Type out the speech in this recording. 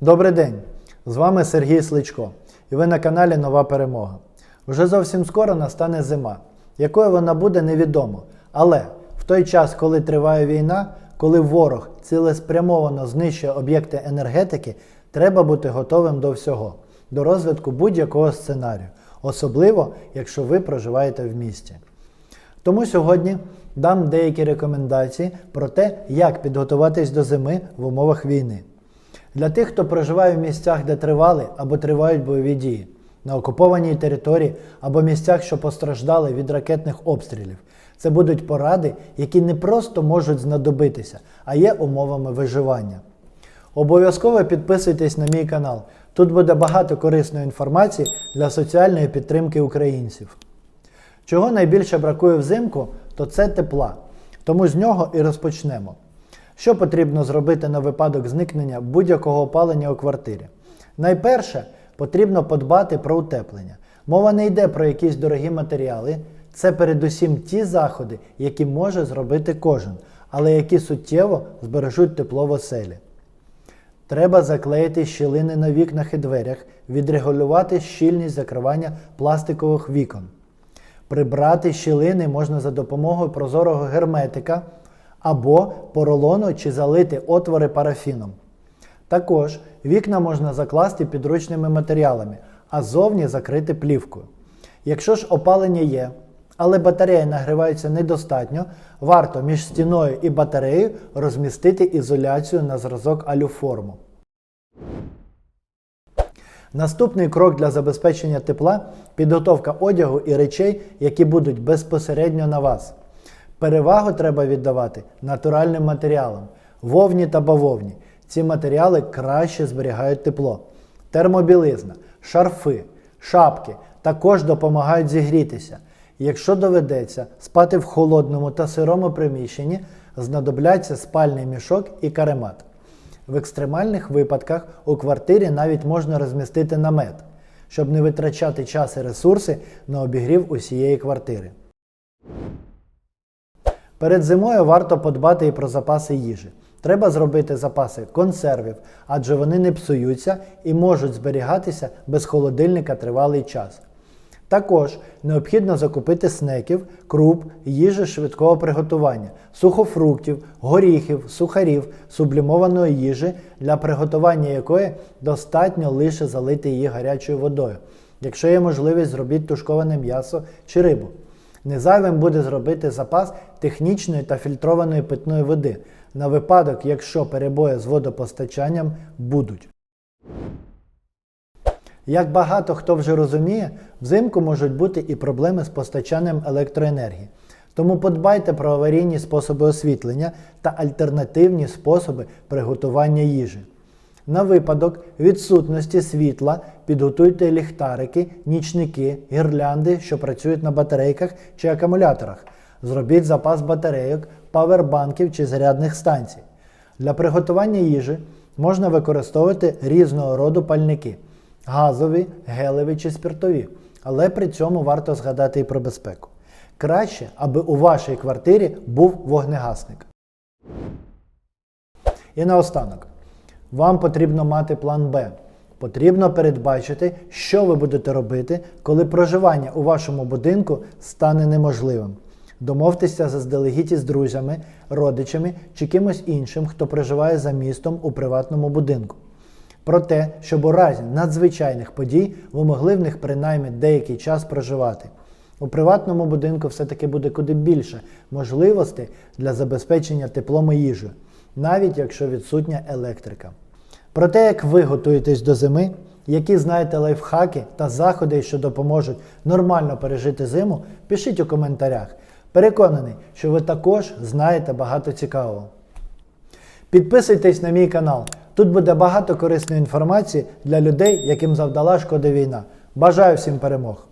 Добрий день! З вами Сергій Сличко, і ви на каналі Нова Перемога. Вже зовсім скоро настане зима. Якою вона буде, невідомо. Але в той час, коли триває війна, коли ворог цілеспрямовано знищує об'єкти енергетики, треба бути готовим до всього, до розвитку будь-якого сценарію, особливо якщо ви проживаєте в місті. Тому сьогодні дам деякі рекомендації про те, як підготуватись до зими в умовах війни. Для тих, хто проживає в місцях, де тривали або тривають бойові дії, на окупованій території або місцях, що постраждали від ракетних обстрілів, це будуть поради, які не просто можуть знадобитися, а є умовами виживання. Обов'язково підписуйтесь на мій канал. Тут буде багато корисної інформації для соціальної підтримки українців. Чого найбільше бракує взимку, то це тепла. Тому з нього і розпочнемо. Що потрібно зробити на випадок зникнення будь-якого опалення у квартирі? Найперше, потрібно подбати про утеплення. Мова не йде про якісь дорогі матеріали, це передусім ті заходи, які може зробити кожен, але які суттєво збережуть тепло в оселі. Треба заклеїти щілини на вікнах і дверях, відрегулювати щільність закривання пластикових вікон. Прибрати щілини можна за допомогою прозорого герметика або поролону чи залити отвори парафіном. Також вікна можна закласти підручними матеріалами, а зовні закрити плівкою. Якщо ж опалення є, але батарея нагрівається недостатньо, варто між стіною і батареєю розмістити ізоляцію на зразок алюформу. Наступний крок для забезпечення тепла підготовка одягу і речей, які будуть безпосередньо на вас. Перевагу треба віддавати натуральним матеріалам, вовні та бавовні. Ці матеріали краще зберігають тепло. Термобілизна, шарфи, шапки також допомагають зігрітися. Якщо доведеться спати в холодному та сирому приміщенні, знадобляться спальний мішок і каремат. В екстремальних випадках у квартирі навіть можна розмістити намет, щоб не витрачати час і ресурси на обігрів усієї квартири. Перед зимою варто подбати і про запаси їжі. Треба зробити запаси консервів, адже вони не псуються і можуть зберігатися без холодильника тривалий час. Також необхідно закупити снеків, круп, їжі швидкого приготування, сухофруктів, горіхів, сухарів, сублімованої їжі, для приготування якої достатньо лише залити її гарячою водою. Якщо є можливість, зробіть тушковане м'ясо чи рибу. Незайвим буде зробити запас технічної та фільтрованої питної води на випадок, якщо перебої з водопостачанням будуть. Як багато хто вже розуміє, взимку можуть бути і проблеми з постачанням електроенергії. Тому подбайте про аварійні способи освітлення та альтернативні способи приготування їжі. На випадок відсутності світла підготуйте ліхтарики, нічники, гірлянди, що працюють на батарейках чи акумуляторах. Зробіть запас батарейок, павербанків чи зарядних станцій. Для приготування їжі можна використовувати різного роду пальники газові, гелеві чи спиртові, але при цьому варто згадати і про безпеку. Краще, аби у вашій квартирі був вогнегасник. І наостанок, вам потрібно мати план Б. Потрібно передбачити, що ви будете робити, коли проживання у вашому будинку стане неможливим. Домовтеся заздалегідь із друзями, родичами чи кимось іншим, хто проживає за містом у приватному будинку. Про те, щоб у разі надзвичайних подій ви могли в них принаймні деякий час проживати. У приватному будинку все-таки буде куди більше можливостей для забезпечення теплом і їжею, навіть якщо відсутня електрика. Про те, як ви готуєтесь до зими, які знаєте лайфхаки та заходи, що допоможуть нормально пережити зиму, пишіть у коментарях. Переконаний, що ви також знаєте багато цікавого. Підписуйтесь на мій канал. Тут буде багато корисної інформації для людей, яким завдала шкода війна. Бажаю всім перемог!